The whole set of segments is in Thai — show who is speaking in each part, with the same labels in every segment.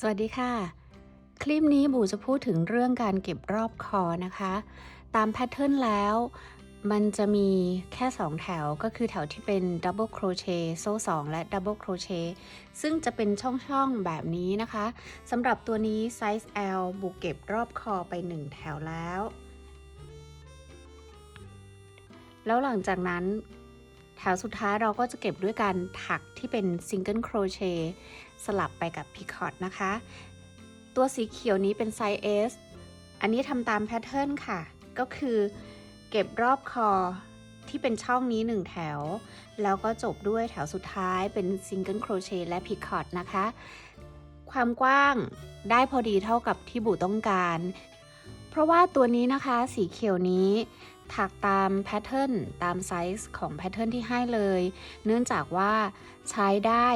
Speaker 1: สวัสดีค่ะ คลิปนี้บูจะพูดถึงเรื่องการเก็บรอบคอนะคะ ตามแพทเทิร์นแล้ว มันจะมีแค่ 2 แถวก็คือแถวที่เป็นดับเบิลโครเชต์โซ่2และดับเบิลโครเชต์ซึ่งจะเป็นช่องๆแบบนี้นะคะสำหรับตัวนี้ไซส์ L บูเก็บรอบคอไป 1 แถวแล้ว แล้วหลังจากนั้น วสุดท้ายเราก็จะเก็บด้วยการถักที่เป็นซิงเกิลโครเชต์สลับไปกับพิคอตนะคะ ตัวสีเขียวนี้เป็นไซส์ S อันนี้ทำตามแพทเทิร์นค่ะ ก็คือเก็บรอบคอที่เป็นช่องนี้ 1 แถว แล้วก็จบด้วยแถวสุดท้ายเป็นซิงเกิลโครเชต์และพิคอตนะคะ ความกว้างได้พอดีเท่ากับที่บูต้องการ เพราะว่าตัวนี้นะคะสีเขียวนี้ ถักตามแพทเทิร์นตามไซส์ของแพทเทิร์นที่ให้เลย เนื่องจากว่าใช้ได้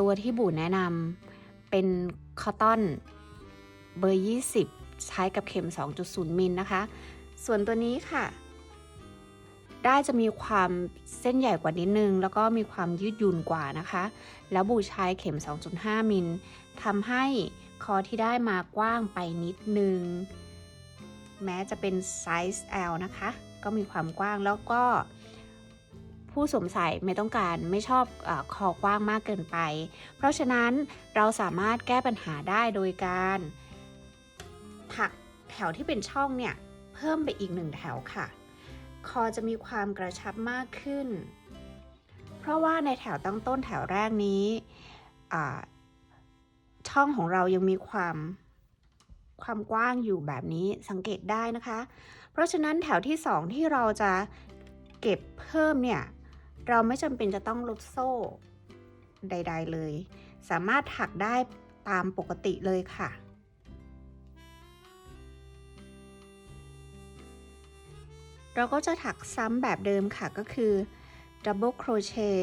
Speaker 1: ตัวที่บูแนะนำเป็นคอตตอนเบอร์ 20 ใช้กับเข็ม 2.0 มิลนะคะ ส่วนตัวนี้ค่ะ ได้จะมีความเส้นใหญ่กว่านิดนึง แล้วก็มีความยืดหยุ่นกว่านะคะ แล้วบูใช้เข็ม 2.5 มิลทำให้คอที่ได้มากว้างไปนิดนึง แม้จะเป็นไซส์ L นะคะ ก็มีความกว้างแล้วก็ ผู้สวมใส่ไม่ต้องการไม่ชอบอคอกว้างมากเกินไป เพราะฉะนั้นเราสามารถแก้ปัญหาได้โดยการถักแถวที่เป็นช่องเนี่ย เพิ่มไปอีกหนึ่งแถวค่ะ คอจะมีความกระชับมากขึ้น เพราะว่าในแถวตั้งต้นแถวแรกนี้ช่องของเรายังมีความ ความกว้างอยู่แบบนี้สังเกตได้นะคะ เพราะฉะนั้นแถวที่ 2 ที่เราจะเก็บเพิ่มเนี่ยเราไม่จำเป็นจะต้องลดโซ่ใด ๆ เลย สามารถถักได้ตามปกติเลยค่ะเราก็จะถักซ้ำแบบเดิมค่ะก็คือ double crochet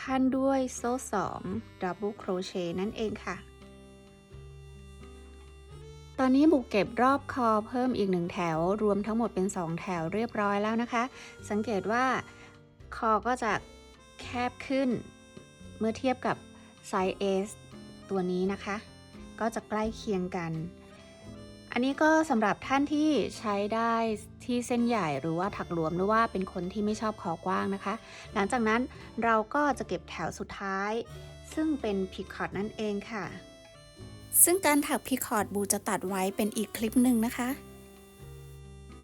Speaker 1: ขั้นด้วยโซ่2 double crochet นั่นเองค่ะ อนนี้บุกเก็บรอบคอเพิ่มอีกหนึ่งแถว รวมทั้งหมดเป็น 2 แถวเรียบร้อยแล้วนะคะ สังเกตว่าคอก็จะแคบขึ้น เมื่อเทียบกับไซส์ S ตัวนี้นะคะ ก็จะใกล้เคียงกัน อันนี้ก็สำหรับท่านที่ใช้ได้ที่เส้นใหญ่หรือว่าถักหลวมหรือว่าเป็นคนที่ไม่ชอบคอกว้างนะคะ หลังจากนั้นเราก็จะเก็บแถวสุดท้าย ซึ่งเป็นพิคอตนั่นเองค่ะ ซึ่งการถักพีคอร์ดบูจะตัดไว้เป็นอีกคลิปหนึ่งนะคะ